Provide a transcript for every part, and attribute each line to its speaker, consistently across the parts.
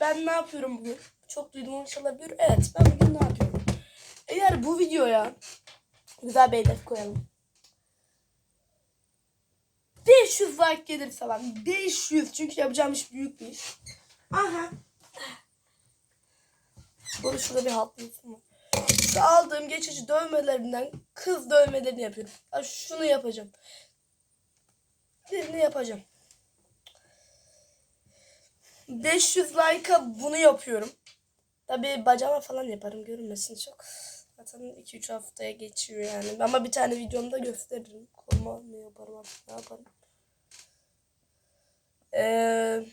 Speaker 1: ben ne yapıyorum bugün? Çok duyduğum olabilir. Evet ben bugün ne yapıyorum? Eğer bu videoya güzel bir hedef koyalım. 500 like gelirse lan 500 çünkü yapacağım iş büyük bir iş. Aha. Burada şurada bir hatlısın var. Şu aldığım geçici dövmelerinden kız dövmelerini yapıyorum. Ha, şunu yapacağım. Birini yapacağım. 500 like'a bunu yapıyorum. Tabii bacağıma falan yaparım görünmesin çok. Zaten 2-3 haftaya geçiyor yani. Ama bir tane videomda gösteririm. Koluma ne yaparım artık ne yaparım. Ee,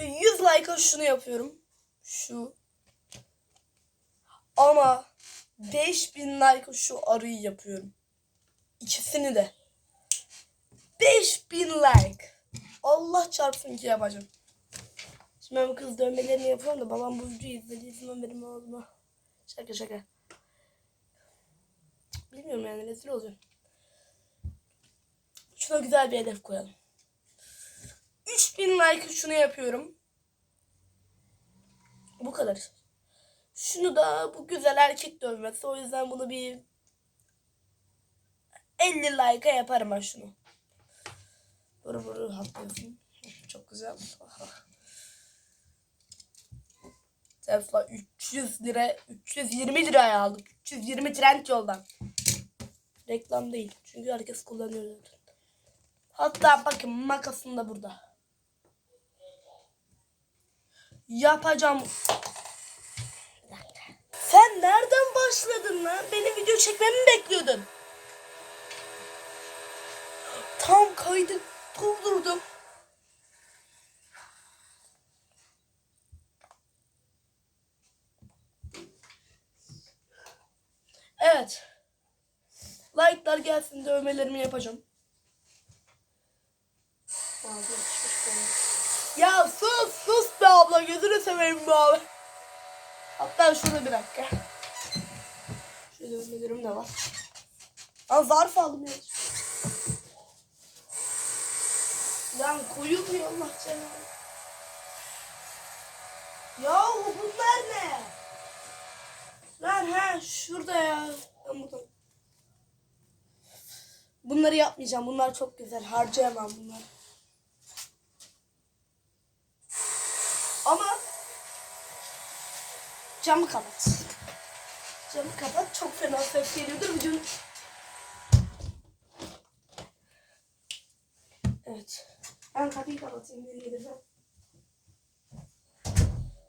Speaker 1: 100 like'a şunu yapıyorum. Şu. Ama 5000 like'a şu arıyı yapıyorum. İkisini de. 5000 like. Allah çarpsın ki yapacağım. Şimdi ben bu kız dövmelerini yapıyorum da babam bu videoyu izlediği zaman benim ağzıma. Şaka şaka. Bilmiyorum yani rezil olacağım. Şuna güzel bir hedef koyalım. 3000 like şunu yapıyorum. Bu kadar. Şunu da bu güzel erkek dövmesi. O yüzden bunu bir 50 like'a yaparım ben şunu. Vuru vuru haklıyorsun. Çok güzel. Tesla 300 lira 320 liraya aldım. 320 trend yoldan. Reklam değil. Çünkü herkes kullanıyor zaten. Hatta bakın makasım da burada. Yapacağım. Sen nereden başladın lan? Benim video çekmemi mi bekliyordun? Tam kaydı durdurdum. Evet. Like'lar gelsin dövmelerimi yapacağım. Ya sus sus be abla gözünü seveyim be abi. Hatta şurada bir dakika. Şöyle dövmelerim de var. Aa zarf aldım ya. Lan koyulmuyor Allah canına. Ya bunlar ne? Lan ha şurada ya. Bunları yapmayacağım. Bunlar çok güzel. Harcayamam bunları. Ama camı kapat. Camı kapat. Çok fena ses geliyordur. Videonun... Evet. Ben kapıyı kapatayım. Nereye gideceğim?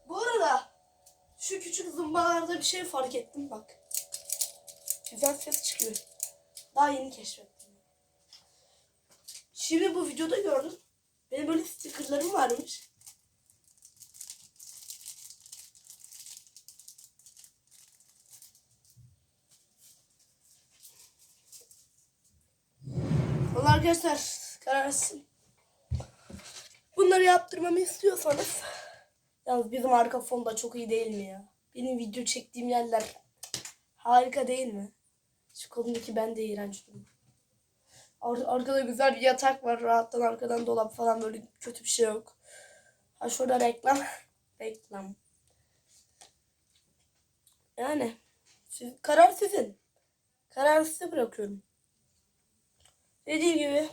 Speaker 1: Bu arada şu küçük zımbalarda bir şey fark ettim bak. Güzel ses çıkıyor. Daha yeni keşfettim. Şimdi bu videoda gördüm. Benim böyle stickerlarım varmış. Valla arkadaşlar kararsın. Bunları yaptırmamı istiyorsanız Yalnız bizim arka fon da çok iyi değil mi ya? Benim video çektiğim yerler harika değil mi? Şu kolumdaki ben de iğrenç durum. Ar- arkada güzel bir yatak var. Rahattan arkadan dolap falan böyle kötü bir şey yok. Ha şurada reklam. reklam. Yani siz, karar sizin. Karar size bırakıyorum. Dediğim gibi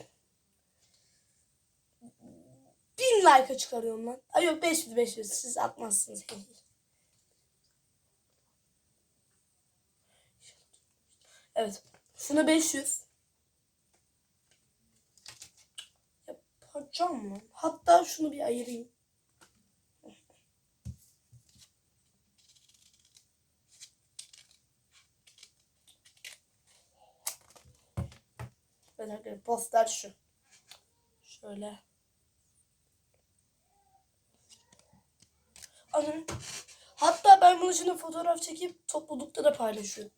Speaker 1: like'a çıkarıyorum lan. Ay yok 500 500 siz atmazsınız. evet. Şuna 500. Yapacağım lan. Hatta şunu bir ayırayım. Arkadaşlar poster şu. Şöyle. Anne. Hatta ben bunu şimdi fotoğraf çekip toplulukta da paylaşıyorum.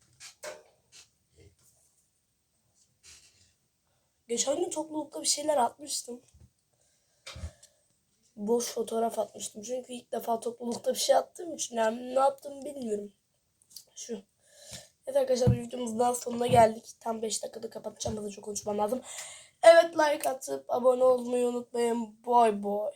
Speaker 1: Geçen gün toplulukta bir şeyler atmıştım. Boş fotoğraf atmıştım. Çünkü ilk defa toplulukta bir şey attığım için yani ne yaptığımı bilmiyorum. Şu. Evet arkadaşlar videomuzun daha sonuna geldik. Tam 5 dakikada kapatacağım. Hızlı çok konuşmam lazım. Evet like atıp abone olmayı unutmayın. Boy boy.